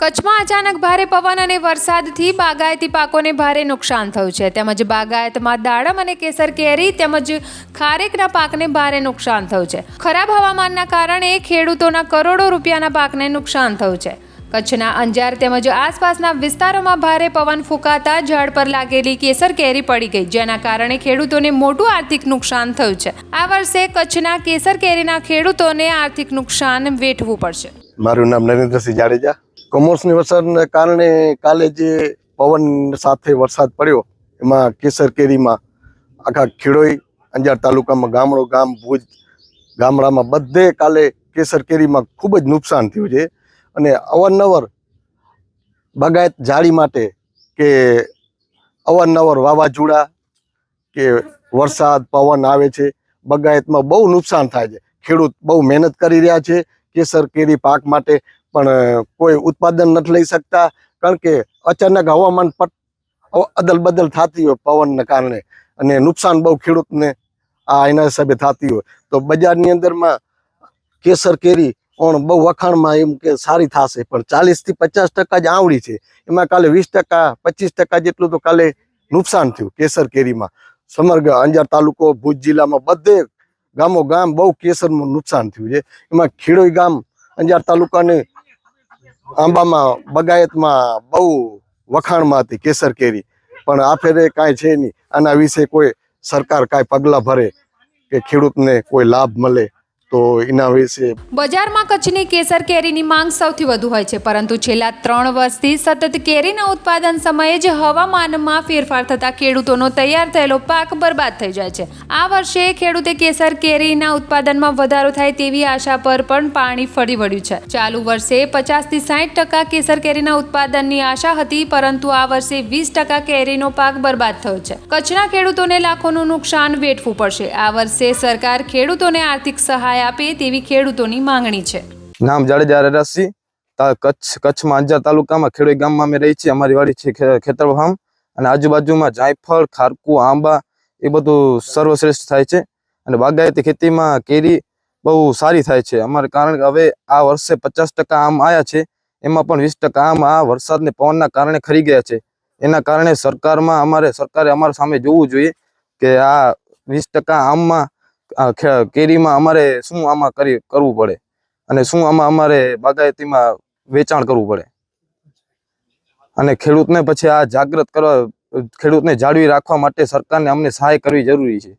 કચ્છમાં અચાનક ભારે પવન અને વરસાદથી બાગાયતી પાકોને ભારે નુકસાન થયું છે. તેમજ બાગાયતમાં દાડમ અને કેસર કેરી તેમજ ખારેકના પાકને ભારે નુકસાન થયું છે. ખરાબ હવામાનના કારણે ખેડૂતોના કરોડો રૂપિયાના પાકને નુકસાન થયું છે. કચ્છના અંજાર તેમજ આસપાસના વિસ્તારોમાં ભારે પવન ફૂંકાતા ઝાડ પર લાગેલી કેસર કેરી પડી ગઈ, જેના કારણે ખેડૂતોને મોટું આર્થિક નુકસાન થયું છે. આ વર્ષે કચ્છના કેસર કેરીના ખેડૂતોને આર્થિક નુકસાન વેઠવું પડશે. મારું નામ નરેન્દ્રસિંહ જાડેજા. કમોસમી વરસાદને કારણે કાલે જે પવન સાથે વરસાદ પડ્યો, એમાં કેસર કેરીમાં આખા ખેડોઈ અંજાર તાલુકામાં ગામડો, ગામ, ભુજ ગામડામાં બધે કાલે કેસર કેરીમાં ખૂબ જ નુકસાન થયું છે. અને અવારનવાર બાગાયત જાળી માટે કે અવારનવાર વાવાઝોડા કે વરસાદ, પવન આવે છે, બગાયતમાં બહુ નુકસાન થાય છે. ખેડૂત બહુ મહેનત કરી રહ્યા છે. કેસર કેરી પાક માટે પણ કોઈ ઉત્પાદન નથી લઈ શકતા, કારણ કે અચાનક હવામાન પટ અદલ બદલ થતી હોય પવનને કારણે અને નુકસાન બહુ ખેડૂતને આ એના હિસાબે થતી હોય. તો બજારની અંદરમાં કેસર કેરી પણ બહુ વખાણમાં એમ કે સારી થશે, પણ ચાલીસથી પચાસ ટકા જ આવડી છે. એમાં કાલે વીસ ટકા, પચીસ ટકા જેટલું તો કાલે નુકસાન થયું કેસર કેરીમાં. સમગ્ર અંજાર તાલુકો, ભુજ જિલ્લામાં બધે ગામો ગામ બહુ કેસરનું નુકસાન થયું છે. એમાં ખેડોઈ ગામ, અંજાર તાલુકાને આંબામાં બગાયતમાં બહુ વખાણમાં હતી કેસર કેરી. પણ આ ફેરે કાંઈ છે નહીં. આના વિશે કોઈ સરકાર કાંઈ પગલાં ભરે કે ખેડૂતને કોઈ લાભ મળે. તો એના વિશે બજારમાં કચ્છની કેસર કેરીની માંગ સૌથી વધુ હોય છે, પરંતુ છેલ્લા ત્રણ વર્ષથી સતત કેરીના ઉત્પાદન સમયે જ હવામાનમાં ફેરફાર થતા ખેડૂતોનો તૈયાર થયેલો પાક બરબાદ થઈ જાય છે. આ વર્ષે ખેડૂતે કેસર કેરીના ઉત્પાદનમાં વધારો થાય તેવી આશા પર પણ પાણી ફરી વળ્યું છે. ચાલુ વર્ષે પચાસથી સાઠ ટકા કેસર કેરીના ઉત્પાદનની આશા હતી, પરંતુ આ વર્ષે વીસ ટકા કેરીનો પાક બરબાદ થયો છે. કચ્છના ખેડૂતોને લાખોનું નુકસાન વેઠવું પડશે. આ વર્ષે સરકાર ખેડૂતોને આર્થિક સહાય આપે તેવી ખેડૂતોની માંગણી છે. નામ જાડેજા રેરાસી કચ્છ, કચ્છમાં અંજાર તાલુકામાં ખેડોઈ ગામમાં અમે રહી છીએ. અમારી વાડી છે ખેતર ફાર્મ અને આજુબાજુમાં જાયફળ, ખારકુ, આંબા એ બધું સર્વશ્રેષ્ઠ થાય છે. અને બાગાયતી ખેતીમાં કેરી બહુ સારી થાય છે. અમારે કારણ કે હવે આ વર્ષે પચાસ ટકા આમ આવ્યા છે. એમાં પણ વીસ ટકા આમ આ વરસાદને પવનના કારણે ખરી ગયા છે. એના કારણે સરકારમાં અમારે, સરકારે અમારા સામે જોવું જોઈએ કે આ વીસ ટકા આમમાં કેરીમાં અમારે શું આમાં કરી, કરવું પડે? અને શું આમાં અમારે બાગાયતીમાં વેચાણ કરવું પડે? અને ખેડૂતને પછી આ જાગૃત કરવા, ખેડૂતને જાળવી રાખવા માટે સરકારને અમને સહાય કરવી જરૂરી છે.